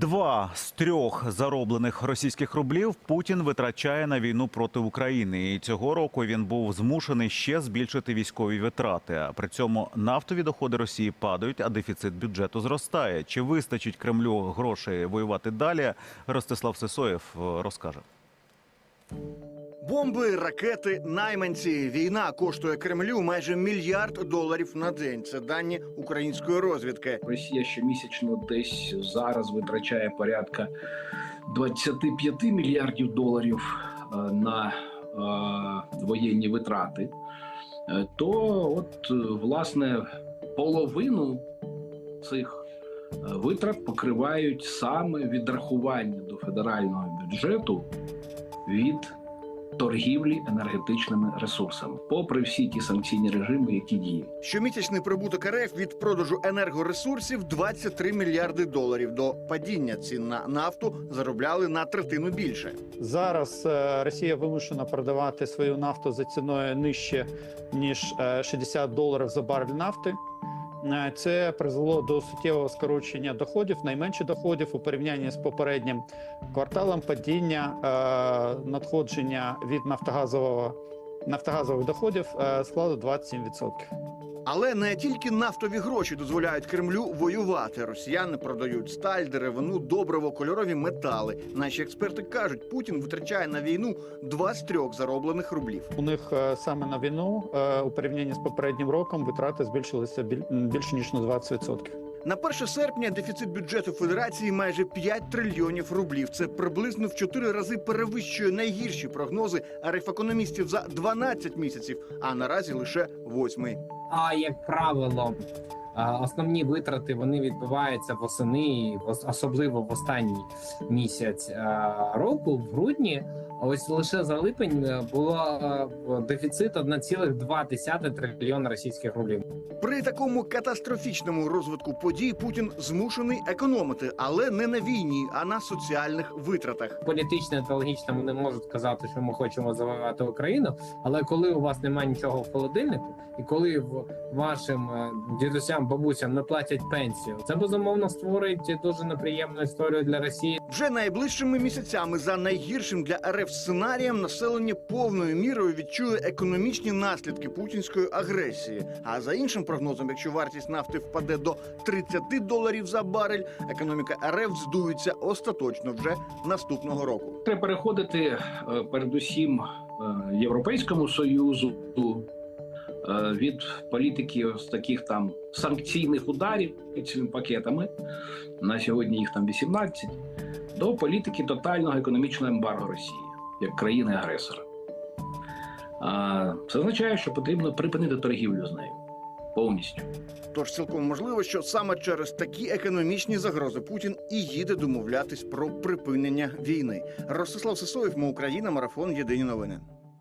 Два з трьох зароблених російських рублів Путін витрачає на війну проти України. І цього року він був змушений ще збільшити військові витрати. А при цьому нафтові доходи Росії падають, а дефіцит бюджету зростає. Чи вистачить Кремлю грошей воювати далі? Ростислав Сисоєв е, розкаже. Бомби, ракети, найманці. Війна коштує Кремлю майже мільярд доларів на день. Це дані української розвідки. Росія щомісячно десь зараз витрачає порядка 25 мільярдів доларів е, на е, воєнні витрати. Е, То, от, власне, половину цих витрат покривають саме відрахування до федерального бюджету від торгівлі енергетичними ресурсами, попри всі ті санкційні режими, які діють. Щомісячний прибуток РФ від продажу енергоресурсів 23 мільярди доларів. До падіння цін на нафту заробляли на третину більше. Зараз е, Росія вимушена продавати свою нафту за ціною нижче ніж е, 60 доларів за барель нафти. Е, Це призвело до суттєвого скорочення доходів, найменше доходів у порівнянні з попереднім кварталом. Падіння е, надходження від нафтогазового нафтогазових доходів е, складу 27%. Але не тільки нафтові гроші дозволяють Кремлю воювати. Росіяни продають сталь, деревину, добриво, кольорові метали. Наші експерти кажуть, Путін витрачає на війну два з трьох зароблених рублів. У них е, саме на війну е, у порівнянні з попереднім роком витрати збільшилися біль- більше ніж на 20%. На 1 серпня дефіцит бюджету Федерації майже 5 трильйонів рублів. Це приблизно в 4 рази перевищує найгірші прогнози арифекономістів за 12 місяців, а наразі лише 8. А як правило, основні витрати вони відбуваються восени, особливо в останній місяць року, в грудні. Ось лише за липень е, було е, дефіцит 1,2 трильйона російських рублів. При такому катастрофічному розвитку подій Путін змушений економити, але не на війні, а на соціальних витратах. Політично та логічно вони можуть казати, що ми хочемо завоювати Україну. Але коли у вас немає нічого в холодильнику, і коли в вашим е, дідусям, бабусям не платять пенсію, це безумовно створить дуже неприємну історію для Росії. Вже найближчими місяцями за найгіршим для РФ сценарієм населення повною мірою відчує економічні наслідки путінської агресії. А за іншим прогнозом, якщо вартість нафти впаде до 30 доларів за барель, економіка РФ здується остаточно вже наступного року. Треба переходити е, передусім е, Європейському Союзу від політики з таких там санкційних ударів цими пакетами. На сьогодні їх там 18, до політики тотального економічного ембарго Росії як країни-агресора. Це означає, що потрібно припинити торгівлю з нею повністю. Тож цілком можливо, що саме через такі економічні загрози Путін і їде домовлятись про припинення війни. Ростислав Сисоєв, Україна, марафон Єдині новини.